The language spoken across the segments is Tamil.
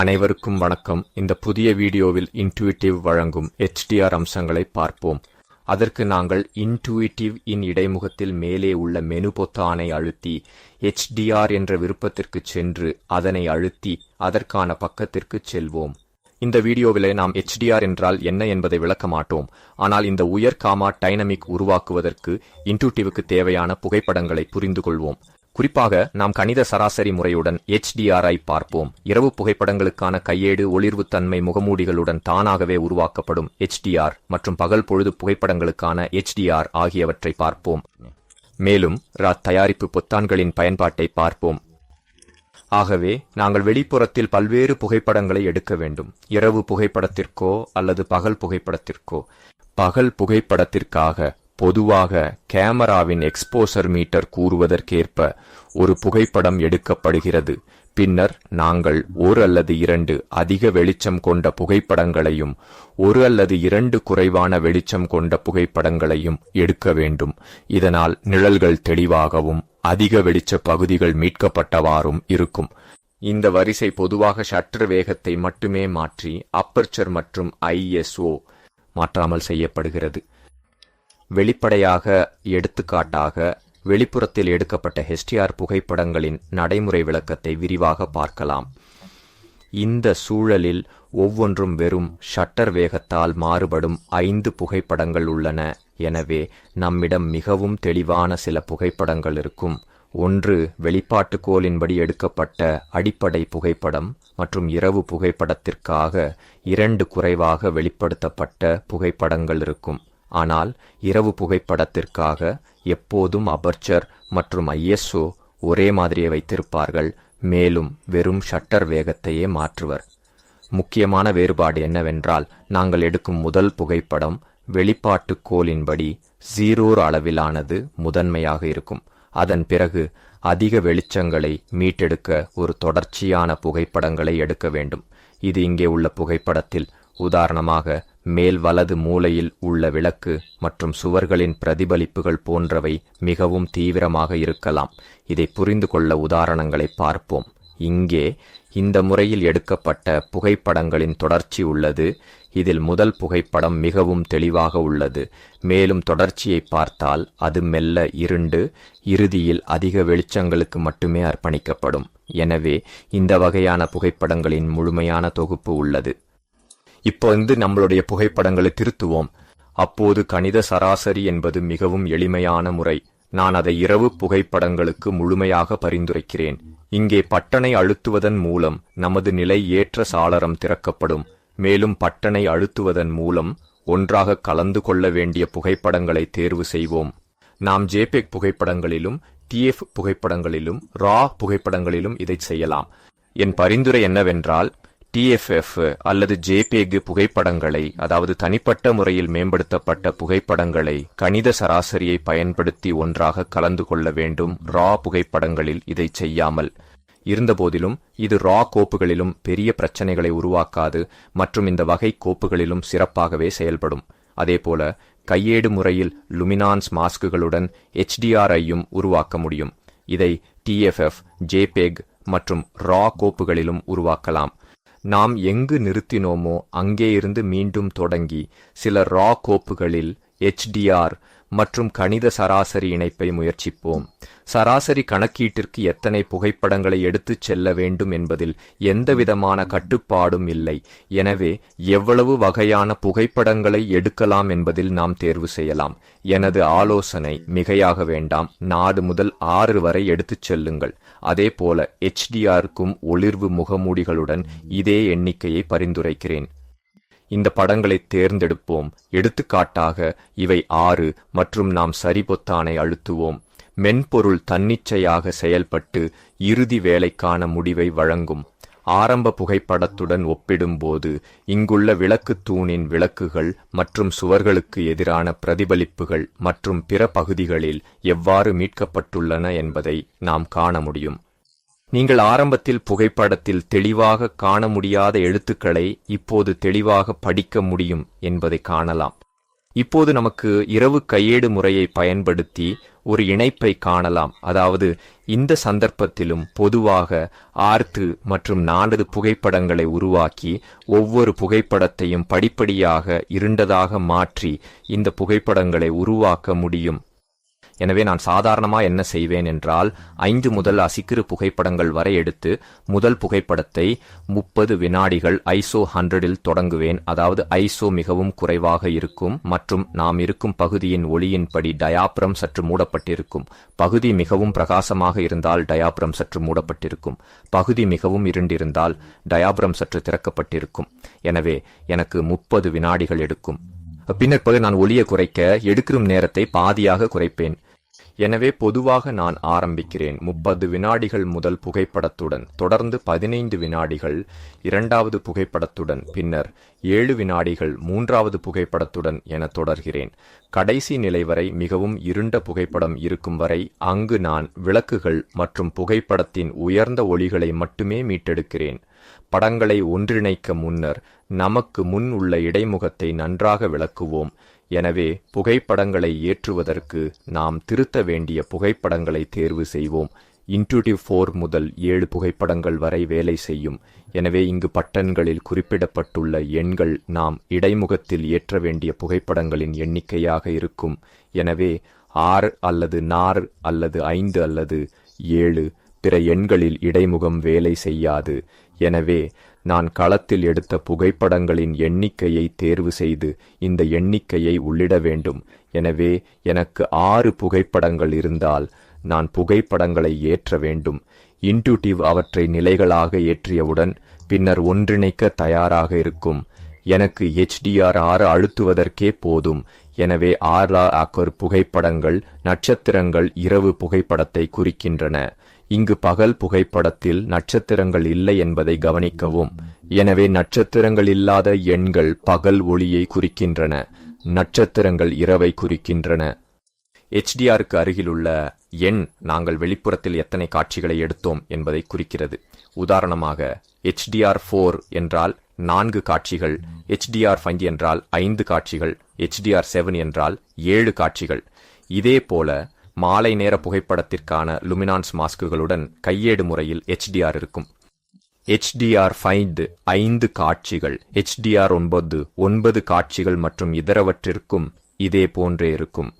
அனைவருக்கும் வணக்கம். இந்த புதிய வீடியோவில் இன்ட்யூட்டிவ் வழங்கும் HDR அம்சங்களை பார்ப்போம். அதற்கு நாங்கள் இன்ட்யூட்டிவ் இன் இடைமுகத்தில் மேலே உள்ள மெனு பொத்தானை அழுத்தி HDR என்ற விருப்பத்திற்கு சென்று அதனை அழுத்தி அதற்கான பக்கத்திற்கு செல்வோம். இந்த வீடியோவிலே நாம் HDR என்றால் என்ன என்பதை விளக்க மாட்டோம். ஆனால் இந்த உயர் காமா டைனமிக் உருவாக்குவதற்கு இன்ட்யூட்டிவுக்கு தேவையான புகைப்படங்களை புரிந்து கொள்வோம் குறிப்பாக நாம் கணித சராசரி முறையுடன் எச்டிஆர்ஐ பார்ப்போம். இரவு புகைப்படங்களுக்கான கையேடு ஒளிர்வுத்தன்மை முகமூடிகளுடன் தானாகவே உருவாக்கப்படும் எச்டிஆர் மற்றும் பகல் பொழுது புகைப்படங்களுக்கான எச்டிஆர் ஆகியவற்றை பார்ப்போம். மேலும் ராத் தயாரிப்பு பொத்தான்களின் பயன்பாட்டை பார்ப்போம். ஆகவே நாங்கள் வெளிப்புறத்தில் பல்வேறு புகைப்படங்களை எடுக்க வேண்டும். இரவு புகைப்படத்திற்கோ அல்லது பகல் புகைப்படத்திற்கோ. பகல் புகைப்படத்திற்காக பொதுவாக கேமராவின் எக்ஸ்போசர் மீட்டர் கூறுவதற்கேற்ப ஒரு புகைப்படம் எடுக்கப்படுகிறது. பின்னர் நாங்கள் ஒரு அல்லது இரண்டு அதிக வெளிச்சம் கொண்ட புகைப்படங்களையும் ஒரு அல்லது இரண்டு குறைவான வெளிச்சம் கொண்ட புகைப்படங்களையும் எடுக்க வேண்டும். இதனால் நிழல்கள் தெளிவாகவும் அதிக வெளிச்ச பகுதிகள் மீட்கப்பட்டவாறும் இருக்கும். இந்த வரிசை பொதுவாக ஷட்டர் வேகத்தை மட்டுமே மாற்றி அப்பர்ச்சர் மற்றும் ஐஎஸ்ஓ மாற்றாமல் செய்யப்படுகிறது. வெளிப்படையாக எடுத்துக்காட்டாக வெளிப்புறத்தில் எடுக்கப்பட்ட ஹெச்டிஆர் புகைப்படங்களின் நடைமுறை விளக்கத்தை விரிவாக பார்க்கலாம். இந்த சூழலில் ஒவ்வொன்றும் வெறும் ஷட்டர் வேகத்தால் மாறுபடும் ஐந்து புகைப்படங்கள் உள்ளன. எனவே நம்மிடம் மிகவும் தெளிவான சில புகைப்படங்கள் இருக்கும். ஒன்று வெளிப்பாட்டுக்கோளின்படி எடுக்கப்பட்ட அடிப்படை புகைப்படம் மற்றும் இரவு புகைப்படத்திற்காக இரண்டு குறைவாக வெளிப்படுத்தப்பட்ட புகைப்படங்கள் இருக்கும். ஆனால் இரவு புகைப்படத்திற்காக எப்போதும் அபர்ச்சர் மற்றும் ஐஎஸ்ஓ ஒரே மாதிரியே வைத்திருப்பார்கள் மேலும் வெறும் ஷட்டர் வேகத்தையே மாற்றுவர். முக்கியமான வேறுபாடு என்னவென்றால் நாங்கள் எடுக்கும் முதல் புகைப்படம் வெளிப்பாட்டு கோலின்படி ஜீரோர் அளவிலானது முதன்மையாக இருக்கும். அதன் பிறகு அதிக வெளிச்சங்களை மீட்டெடுக்க ஒரு தொடர்ச்சியான புகைப்படங்களை எடுக்க வேண்டும். இது இங்கே உள்ள புகைப்படத்தில் உதாரணமாக மேல் வலது மூலையில் உள்ள விளக்கு மற்றும் சுவர்களின் பிரதிபலிப்புகள் போன்றவை மிகவும் தீவிரமாக இருக்கலாம். இதை புரிந்து கொள்ள உதாரணங்களை பார்ப்போம். இங்கே இந்த முறையில் எடுக்கப்பட்ட புகைப்படங்களின் தொடர்ச்சி உள்ளது. இதில் முதல் புகைப்படம் மிகவும் தெளிவாக உள்ளது. மேலும் தொடர்ச்சியை பார்த்தால் அது மெல்ல இருண்டு இறுதியில் அதிக வெளிச்சங்களுக்கு மட்டுமே அர்ப்பணிக்கப்படும். எனவே இந்த வகையான புகைப்படங்களின் முழுமையான தொகுப்பு உள்ளது. இப்போ வந்து நம்மளுடைய புகைப்படங்களை திருத்துவோம். அப்போது கணித சராசரி என்பது மிகவும் எளிமையான முறை. நான் அதை இரவு புகைப்படங்களுக்கு முழுமையாக பரிந்துரைக்கிறேன். இங்கே பட்டனை அழுத்துவதன் மூலம் நமது நிலை ஏற்ற சாளரம் திறக்கப்படும். மேலும் பட்டனை அழுத்துவதன் மூலம் ஒன்றாக கலந்து கொள்ள வேண்டிய புகைப்படங்களை தேர்வு செய்வோம். நாம் ஜேபெக் புகைப்படங்களிலும் டிஎஃப் புகைப்படங்களிலும் ரா புகைப்படங்களிலும் இதை செய்யலாம். என் பரிந்துரை என்னவென்றால் டிஎஃப்எஃப் அல்லது ஜேபேக் புகைப்படங்களை அதாவது தனிப்பட்ட முறையில் மேம்படுத்தப்பட்ட புகைப்படங்களை கணித சராசரியை பயன்படுத்தி ஒன்றாக கலந்து கொள்ள வேண்டும் ரா புகைப்படங்களில் இதை செய்யாமல். இருந்தபோதிலும் இது ரா கோப்புகளிலும் பெரிய பிரச்சனைகளை உருவாக்காது மற்றும் இந்த வகை கோப்புகளிலும் சிறப்பாகவே செயல்படும். அதேபோல கையேடு முறையில் லுமினான்ஸ் மாஸ்குகளுடன் எச்டிஆர்ஐயும் உருவாக்க முடியும். இதை டிஎஃப்எஃப் ஜேபேக் மற்றும் ரா கோப்புகளிலும் உருவாக்கலாம். நாம் எங்கு நிறுத்தினோமோ அங்கே இருந்து மீண்டும் தொடங்கி சில ரா கோப்புகளில் எச்டிஆர் மற்றும் கணித சராசரி இணைப்பை முயற்சிப்போம். சராசரி கணக்கீட்டிற்கு எத்தனை புகைப்படங்களை எடுத்துச் செல்ல வேண்டும் என்பதில் எந்தவிதமான கட்டுப்பாடும் இல்லை. எனவே எவ்வளவு வகையான புகைப்படங்களை எடுக்கலாம் என்பதில் நாம் தேர்வு செய்யலாம். எனது ஆலோசனை மிகையாக வேண்டாம். நாடு முதல் ஆறு வரை எடுத்துச் செல்லுங்கள். அதேபோல HDR-க்கும் ஒளிர்வு முகமூடிகளுடன் இதே எண்ணிக்கையை பரிந்துரைக்கிறேன். இந்த படங்களை தேர்ந்தெடுப்போம். எடுத்துக்காட்டாக இவை ஆறு மற்றும் நாம் சரி பொத்தானை அழுத்துவோம். மென்பொருள் தன்னிச்சையாக செயல்பட்டு இறுதி வேலைக்கான முடிவை வழங்கும். ஆரம்ப புகைப்படத்துடன் ஒப்பிடும்போது இங்குள்ள விளக்கு தூணின் விளக்குகள் மற்றும் சுவர்களுக்கு எதிரான பிரதிபலிப்புகள் மற்றும் பிற பகுதிகளில் எவ்வாறு மீட்கப்பட்டுள்ளன என்பதை நாம் காண முடியும். நீங்கள் ஆரம்பத்தில் புகைப்படத்தில் தெளிவாக காண முடியாத எழுத்துக்களை இப்போது தெளிவாக படிக்க முடியும் என்பதை காணலாம். இப்போது நமக்கு இரவு கையேடு முறையை பயன்படுத்தி ஒரு இணைப்பை காணலாம். அதாவது இந்த சந்தர்ப்பத்திலும் பொதுவாக ஆர்த்து மற்றும் நானது புகைப்படங்களை உருவாக்கி ஒவ்வொரு புகைப்படத்தையும் படிப்படியாக இருண்டதாக மாற்றி இந்த புகைப்படங்களை உருவாக்க முடியும். எனவே நான் சாதாரணமா என்ன செய்வேன் என்றால் ஐந்து முதல் அசிக்கிறு புகைப்படங்கள் வரை எடுத்து முதல் புகைப்படத்தை முப்பது வினாடிகள் ஐசோ ஹண்ட்ரடில் தொடங்குவேன். அதாவது ஐசோ மிகவும் குறைவாக இருக்கும் மற்றும் நாம் இருக்கும் பகுதியின் ஒளியின்படி டயாப்ரம் சற்று மூடப்பட்டிருக்கும். பகுதி மிகவும் பிரகாசமாக இருந்தால் டயாப்ரம் சற்று மூடப்பட்டிருக்கும். பகுதி மிகவும் இருண்டிருந்தால் டயாப்ரம் சற்று திறக்கப்பட்டிருக்கும். எனவே எனக்கு முப்பது வினாடிகள் எடுக்கும். பின்னர் நான் ஒளியை குறைக்க எடுக்கும் நேரத்தை பாதியாக குறைப்பேன். எனவே பொதுவாக நான் ஆரம்பிக்கிறேன். முப்பது வினாடிகள் முதல் புகைப்படத்துடன் தொடர்ந்து பதினைந்து வினாடிகள் இரண்டாவது புகைப்படத்துடன் பின்னர் ஏழு வினாடிகள் மூன்றாவது புகைப்படத்துடன் என தொடர்கிறேன். கடைசி நிலை வரை மிகவும் இருண்ட புகைப்படம் இருக்கும் வரை அங்கு நான் விளக்குகள் மற்றும் புகைப்படத்தின் உயர்ந்த ஒளிகளை மட்டுமே மீட்டெடுக்கிறேன். படங்களை ஒன்றிணைக்க முன்னர் நமக்கு முன் உள்ள இடைமுகத்தை நன்றாக விளக்குவோம். எனவே புகைப்படங்களை ஏற்றுவதற்கு நாம் திருத்த வேண்டிய புகைப்படங்களை தேர்வு செய்வோம். இன்ட்யூட்டிவ் ஃபோர் முதல் ஏழு புகைப்படங்கள் வரை வேலை செய்யும். எனவே இங்கு பட்டன்களில் குறிப்பிடப்பட்டுள்ள எண்கள் நாம் இடைமுகத்தில் ஏற்ற வேண்டிய புகைப்படங்களின் எண்ணிக்கையாக இருக்கும். எனவே ஆறு அல்லது நாறு அல்லது ஐந்து அல்லது ஏழு பிற எண்களில் இடைமுகம் வேலை செய்யாது. எனவே நான் களத்தில் எடுத்த புகைப்படங்களின் எண்ணிக்கையை தேர்வு செய்து இந்த எண்ணிக்கையை உள்ளிட வேண்டும். எனவே எனக்கு ஆறு புகைப்படங்கள் இருந்தால் நான் புகைப்படங்களை ஏற்ற வேண்டும். இன்ட்யூட்டிவ் அவற்றை நிலைகளாக ஏற்றியவுடன் பின்னர் ஒன்றிணைக்க தயாராக இருக்கும். எனக்கு ஹெச்டிஆர் ஆறு அழுத்துவதற்கே போதும். எனவே ஆர்லா ஆக்கர் புகைப்படங்கள் நட்சத்திரங்கள் இரவு புகைப்படத்தை குறிக்கின்றன. இங்கு பகல் புகைப்படத்தில் நட்சத்திரங்கள் இல்லை என்பதை கவனிக்கவும். எனவே நட்சத்திரங்கள் இல்லாத எண்கள் பகல் ஒளியை குறிக்கின்றன நட்சத்திரங்கள் இரவை குறிக்கின்றன. HDRக்கு அருகிலுள்ள எண் நாங்கள் வெளிப்புறத்தில் எத்தனை காட்சிகளை எடுத்தோம் என்பதை குறிக்கிறது. உதாரணமாக எச்டிஆர் ஃபோர் என்றால் நான்கு காட்சிகள் ஹெச்டிஆர் ஃபைவ் என்றால் ஐந்து காட்சிகள் ஹெச்டிஆர் செவன் என்றால் ஏழு காட்சிகள். இதே போல மாலை நேர புகைப்படத்திற்கான லுமினான்ஸ் மாஸ்குகளுடன் கையேடு முறையில் ஹெச்டிஆர் இருக்கும். ஹெச்டிஆர் ஃபைந்து ஐந்து காட்சிகள் ஹெச்டிஆர் ஒன்பது ஒன்பது காட்சிகள் மற்றும் இதரவற்றிற்கும் இதே போன்றே இருக்கும்.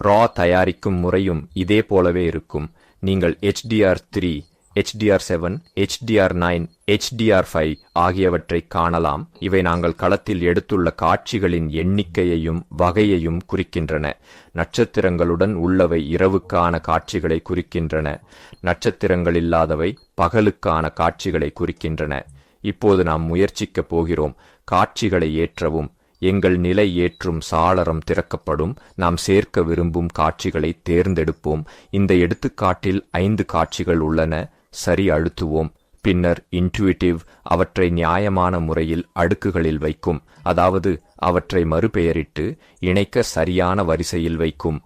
ரா தயாரிக்கும் முறையும் இதே போலவே இருக்கும். நீங்கள் HDR three HDR seven HDR nine HDR five ஆகியவற்றை காணலாம். இவை நாங்கள் களத்தில் எடுத்துள்ள காட்சிகளின் எண்ணிக்கையையும் வகையையும் குறிக்கின்றன. நட்சத்திரங்களுடன் உள்ளவை இரவுக்கான காட்சிகளை குறிக்கின்றன. நட்சத்திரங்கள் இல்லாதவை பகலுக்கான காட்சிகளை குறிக்கின்றன. இப்போது நாம் முயற்சிக்கப் போகிறோம். காட்சிகளை ஏற்றவும் எங்கள் நிலை ஏற்றும் சாளரம் திறக்கப்படும் நாம் சேர்க்க விரும்பும் காட்சிகளை தேர்ந்தெடுப்போம். இந்த எடுத்துக்காட்டில் ஐந்து காட்சிகள் உள்ளன. சரி அழுத்துவோம். பின்னர் இன்ட்யூட்டிவ் அவற்றை நியாயமான முறையில் அடுக்குகளில் வைக்கும். அதாவது அவற்றை மறுபெயரிட்டு இணைக்க சரியான வரிசையில் வைக்கும்.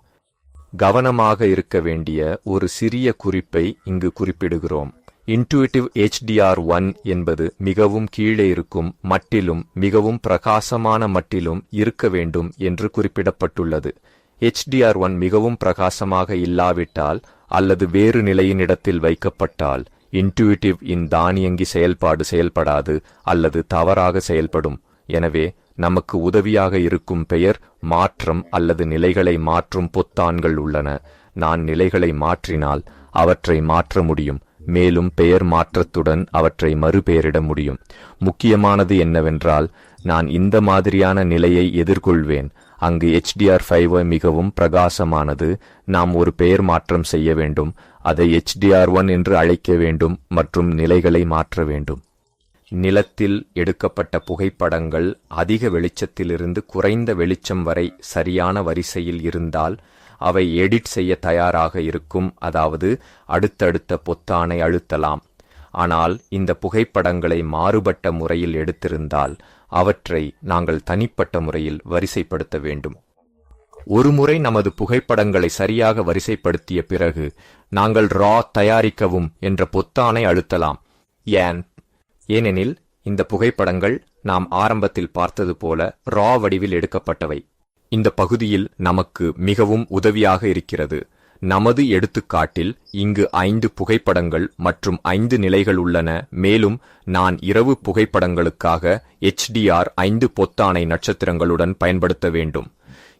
கவனமாக இருக்க வேண்டிய ஒரு சிறிய குறிப்பை இங்கு குறிப்பிடுகிறோம். இன்ட்யூட்டிவ் ஹெச்டிஆர் ஒன் என்பது மிகவும் கீழே இருக்கும் மட்டிலும் மிகவும் பிரகாசமான மட்டிலும் இருக்க வேண்டும் என்று குறிப்பிடப்பட்டுள்ளது. ஹெச்டிஆர் ஒன் மிகவும் பிரகாசமாக இல்லாவிட்டால் அல்லது வேறு நிலையின் இடத்தில் வைக்கப்பட்டால் இன்டுவிட்டிவ் இன் தானியங்கி செயல்பாடு செயல்படாது அல்லது தவறாக செயல்படும். எனவே நமக்கு உதவியாக இருக்கும் பெயர் மாற்றம் அல்லது நிலைகளை மாற்றும் பொத்தான்கள் உள்ளன. நான் நிலைகளை மாற்றினால் அவற்றை மாற்ற முடியும். மேலும் பெயர் மாற்றத்துடன் அவற்றை மறுபெயரிட முடியும். முக்கியமானது என்னவென்றால் நான் இந்த மாதிரியான நிலையை எதிர்கொள்வேன். அங்கு எச்டிஆர் ஃபைவ் மிகவும் பிரகாசமானது. நாம் ஒரு பெயர் மாற்றம் செய்ய வேண்டும். அதை ஹெச்டிஆர் ஒன் என்று அழைக்க வேண்டும் மற்றும் நிலைகளை மாற்ற வேண்டும். நிலத்தில் எடுக்கப்பட்ட புகைப்படங்கள் அதிக வெளிச்சத்திலிருந்து குறைந்த வெளிச்சம் வரை சரியான வரிசையில் இருந்தால் அவை எடிட் செய்ய தயாராக இருக்கும். அதாவது அடுத்தடுத்த பொத்தானை அழுத்தலாம். ஆனால் இந்த புகைப்படங்களை மாறுபட்ட முறையில் எடுத்திருந்தால் அவற்றை நாங்கள் தனிப்பட்ட முறையில் வரிசைப்படுத்த வேண்டும். ஒருமுறை நமது புகைப்படங்களை சரியாக வரிசைப்படுத்திய பிறகு நாங்கள் ரா தயாரிக்கவும் என்ற பொத்தானை அழுத்தலாம். ஏன்? ஏனெனில் இந்த புகைப்படங்கள் நாம் ஆரம்பத்தில் பார்த்தது போல ரா வடிவில் எடுக்கப்பட்டவை. இந்த பகுதியில் நமக்கு மிகவும் உதவியாக இருக்கிறது. நமது எடுத்துக்காட்டில் இங்கு ஐந்து புகைப்படங்கள் மற்றும் ஐந்து நிலைகள் உள்ளன. மேலும் நான் இரவு புகைப்படங்களுக்காக எச்டிஆர் ஐந்து பொத்தானை நட்சத்திரங்களுடன் பயன்படுத்த வேண்டும்.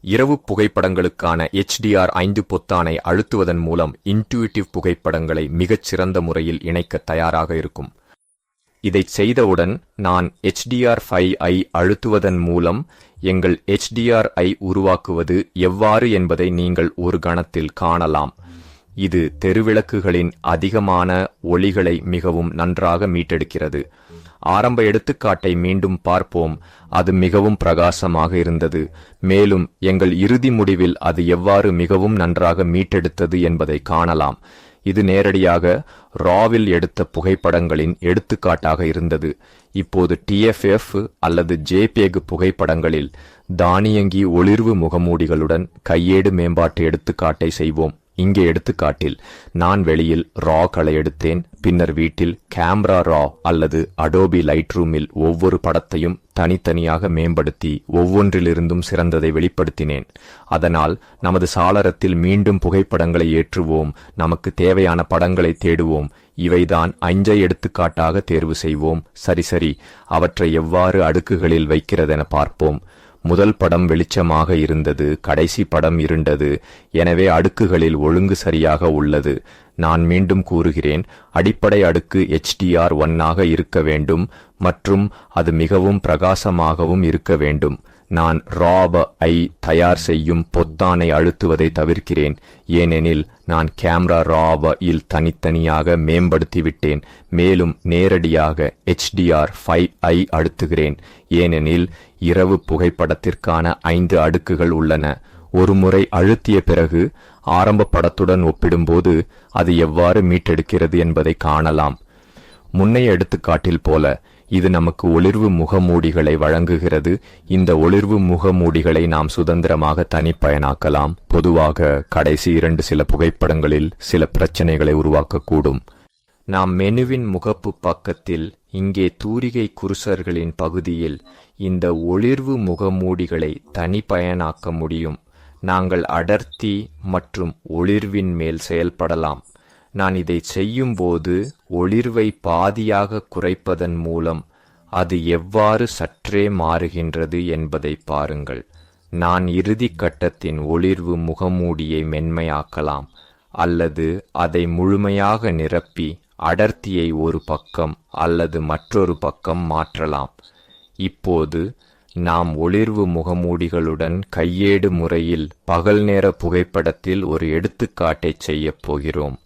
இரவு புகைப்படங்களுக்கான எச்டிஆர் ஐந்து பொத்தானை அழுத்துவதன் மூலம் இன்ட்யூட்டிவ் புகைப்படங்களை மிகச் சிறந்த முறையில் இணைக்க தயாராக இருக்கும். இதைச் செய்தவுடன் நான் HDR5 ஐ அழுத்துவதன் மூலம் எங்கள் HDR ஐ உருவாக்குவது எவ்வாறு என்பதை நீங்கள் ஒரு கணத்தில் காணலாம். இது தெருவிளக்குகளின் அதிகமான ஒளிகளை மிகவும் நன்றாக மீட்டெடுக்கிறது. ஆரம்ப எடுத்துக்காட்டை மீண்டும் பார்ப்போம். அது மிகவும் பிரகாசமாக இருந்தது. மேலும் எங்கள் இறுதி முடிவில் அது எவ்வாறு மிகவும் நன்றாக மீட்டெடுத்தது என்பதை காணலாம். இது நேரடியாக ராவில் எடுத்த புகைப்படங்களின் எடுத்துக்காட்டாக இருந்தது. இப்போது டிஎஃப்எஃப் அல்லது ஜேபேகு புகைப்படங்களில் தானியங்கி ஒளிர்வு முகமூடிகளுடன் கையேடு மேம்பாட்டு எடுத்துக்காட்டை செய்வோம். இங்கே எடுத்துக்காட்டில் நான் வெளியில் ராக்களை எடுத்தேன் பின்னர் வீட்டில் கேமரா ரா அல்லது அடோபி லைட் ரூமில் ஒவ்வொரு படத்தையும் தனித்தனியாக மேம்படுத்தி ஒவ்வொன்றிலிருந்தும் சிறந்ததை வெளிப்படுத்தினேன். அதனால் நமது சாளரத்தில் மீண்டும் புகைப்படங்களை ஏற்றுவோம் நமக்கு தேவையான படங்களை தேடுவோம் இவைதான் அஞ்சை எடுத்துக்காட்டாக தேர்வு செய்வோம். சரி சரி அவற்றை எவ்வாறு அடுக்குகளில் வைக்கிறதென பார்ப்போம். முதல் படம் வெளிச்சமாக இருந்தது கடைசி படம் இருண்டது. எனவே அடுக்குகளில் ஒழுங்கு சரியாக உள்ளது. நான் மீண்டும் கூறுகிறேன் அடிப்படை அடுக்கு எச்டிஆர் ஒன்னாக இருக்க வேண்டும் மற்றும் அது மிகவும் பிரகாசமாகவும் இருக்க வேண்டும். நான் ராப ஐ தயார் செய்யும் பொத்தானை அழுத்துவதை தவிர்க்கிறேன். ஏனெனில் நான் கேமரா ராப இல் தனித்தனியாக மேம்படுத்திவிட்டேன். மேலும் நேரடியாக ஹெச்டிஆர் ஃபைவ் ஐ அழுத்துகிறேன். ஏனெனில் இரவு புகைப்படத்திற்கான ஐந்து அடுக்குகள் உள்ளன. ஒரு முறை அழுத்திய பிறகு ஆரம்ப படத்துடன் ஒப்பிடும்போது அது எவ்வாறு மீட்டெடுக்கிறது என்பதை காணலாம். முன்னைய எடுத்துக்காட்டில் போல இது நமக்கு ஒளிர்வு முகமூடிகளை வழங்குகிறது. இந்த ஒளிர்வு முகமூடிகளை நாம் சுதந்திரமாக தனிப்பயனாக்கலாம். பொதுவாக கடைசி இரண்டு சில புகைப்படங்களில் சில பிரச்சனைகளை உருவாக்கக்கூடும். நாம் மெனுவின் முகப்பு பக்கத்தில் இங்கே தூரிகை குருசர்களின் பகுதியில் இந்த ஒளிர்வு முகமூடிகளை தனிப்பயனாக்க முடியும். நாங்கள் அடர்த்தி மற்றும் ஒளிர்வின் மேல் செயல்படலாம். நான் இதை செய்யும்போது ஒளிர்வை பாதியாக குறைப்பதன் மூலம் அது எவ்வாறு சற்றே மாறுகின்றது என்பதை பாருங்கள். நான் இறுதி கட்டத்தின் ஒளிர்வு முகமூடியை மென்மையாக்கலாம் அல்லது அதை முழுமையாக நிரப்பி அடர்த்தியை ஒரு பக்கம் அல்லது மற்றொரு பக்கம் மாற்றலாம். இப்போது நாம் ஒளிர்வு முகமூடிகளுடன் கையேடு முறையில் பகல் நேர புகைப்படத்தில் ஒரு எடுத்துக்காட்டைச் செய்யப் போகிறோம்.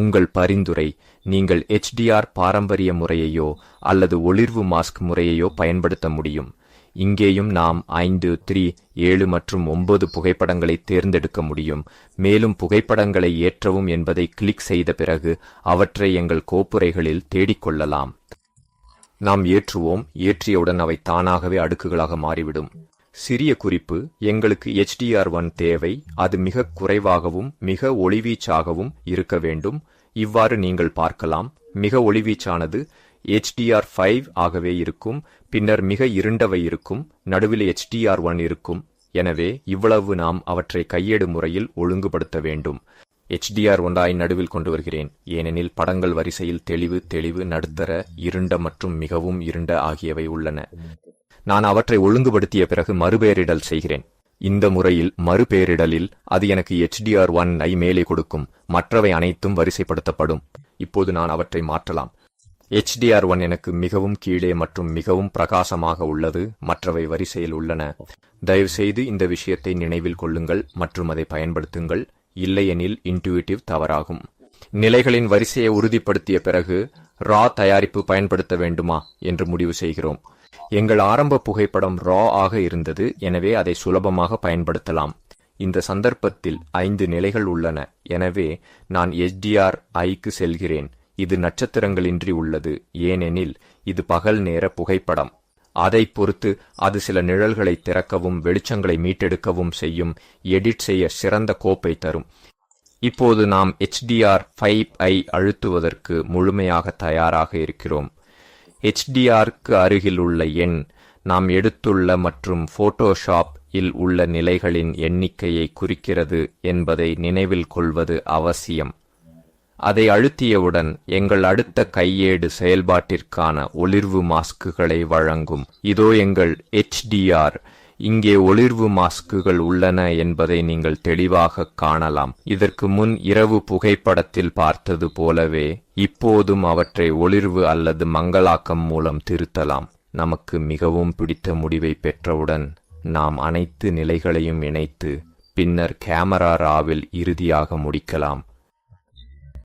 உங்கள் பரிந்துரை நீங்கள் எச்டிஆர் பாரம்பரிய முறையையோ அல்லது ஒளிர்வு மாஸ்க் முறையையோ பயன்படுத்த முடியும். இங்கேயும் நாம் ஐந்து த்ரீ ஏழு மற்றும் ஒன்பது புகைப்படங்களை தேர்ந்தெடுக்க முடியும். மேலும் புகைப்படங்களை ஏற்றவும் என்பதை கிளிக் செய்த பிறகு அவற்றை எங்கள் கோப்புரைகளில் தேடிக்கொள்ளலாம் நாம் ஏற்றுவோம். ஏற்றியவுடன் அவை தானாகவே அடுக்குகளாக மாறிவிடும். சிறிய குறிப்பு எங்களுக்கு எச்டிஆர் ஒன் தேவை அது மிக குறைவாகவும் மிக ஒளிவீச்சாகவும் இருக்க வேண்டும். இவ்வாறு நீங்கள் பார்க்கலாம். மிக ஒளிவீச்சானது எச்டிஆர் ஃபைவ் ஆகவே இருக்கும் பின்னர் மிக இருண்டவை இருக்கும் நடுவில் எச்டிஆர் ஒன் இருக்கும். எனவே இவ்வளவு நாம் அவற்றை கையேடு முறையில் ஒழுங்குபடுத்த வேண்டும். எச்டிஆர் ஒன்றாய் நடுவில் கொண்டு வருகிறேன். ஏனெனில் படங்கள் வரிசையில் தெளிவு தெளிவு நடுத்தர இருண்ட மற்றும் மிகவும் இருண்ட ஆகியவை உள்ளன. நான் அவற்றை ஒழுங்குபடுத்திய பிறகு மறுபெயரிடல் செய்கிறேன். இந்த முறையில் மறுபெயரிடலில் அது எனக்கு HDR ஒன் ஐ மேலே கொடுக்கும். மற்றவை அனைத்தும் வரிசைப்படுத்தப்படும். இப்போது நான் அவற்றை மாற்றலாம். HDR ஒன் எனக்கு மிகவும் கீழே மற்றும் மிகவும் பிரகாசமாக உள்ளது. மற்றவை வரிசையில் உள்ளன. தயவுசெய்து இந்த விஷயத்தை நினைவில் கொள்ளுங்கள் மற்றும் அதை பயன்படுத்துங்கள். இல்லையெனில் இன்டுவிட்டிவ் தவறாகும். நிலைகளின் வரிசையை உறுதிப்படுத்திய பிறகு ரா தயாரிப்பு பயன்படுத்த வேண்டுமா என்று முடிவு செய்கிறோம். எங்கள் ஆரம்ப புகைப்படம் ரா ஆக இருந்தது எனவே அதை சுலபமாக பயன்படுத்தலாம். இந்த சந்தர்ப்பத்தில் ஐந்து நிலைகள் உள்ளன. எனவே நான் எஸ்டிஆர் ஐக்கு செல்கிறேன். இது நட்சத்திரங்களின்றி உள்ளது ஏனெனில் இது பகல் நேர புகைப்படம். அதை பொறுத்து அது சில நிழல்களை திறக்கவும் வெளிச்சங்களை மீட்டெடுக்கவும் செய்யும் எடிட் செய்ய சிறந்த கோப்பை தரும். இப்போது நாம் எச்டிஆர் ஃபைவ் ஐ அழுத்துவதற்கு முழுமையாக தயாராக இருக்கிறோம். HDRக்கு அருகில் உள்ள எண் நாம் எடுத்துள்ள மற்றும் போட்டோஷாப் இல் உள்ள நிலைகளின் எண்ணிக்கையை குறிக்கிறது என்பதை நினைவில் கொள்வது அவசியம். அதை அழுத்தியவுடன் எங்கள் அடுத்த கையேடு செயல்பாட்டிற்கான ஒளிர்வு மாஸ்குகளை வழங்கும். இதோ எங்கள் HDR இங்கே ஒளிர்வு மாஸ்குகள் உள்ளன என்பதை நீங்கள் தெளிவாக காணலாம். இதற்கு முன் இரவு புகைப்படத்தில் பார்த்தது போலவே இப்போதும் அவற்றை ஒளிர்வு அல்லது மங்களாக்கம் மூலம் திருத்தலாம். நமக்கு மிகவும் பிடித்த முடிவை பெற்றவுடன் நாம் அனைத்து நிலைகளையும் இணைத்து பின்னர் கேமரா ராவில் இறுதியாக முடிக்கலாம்.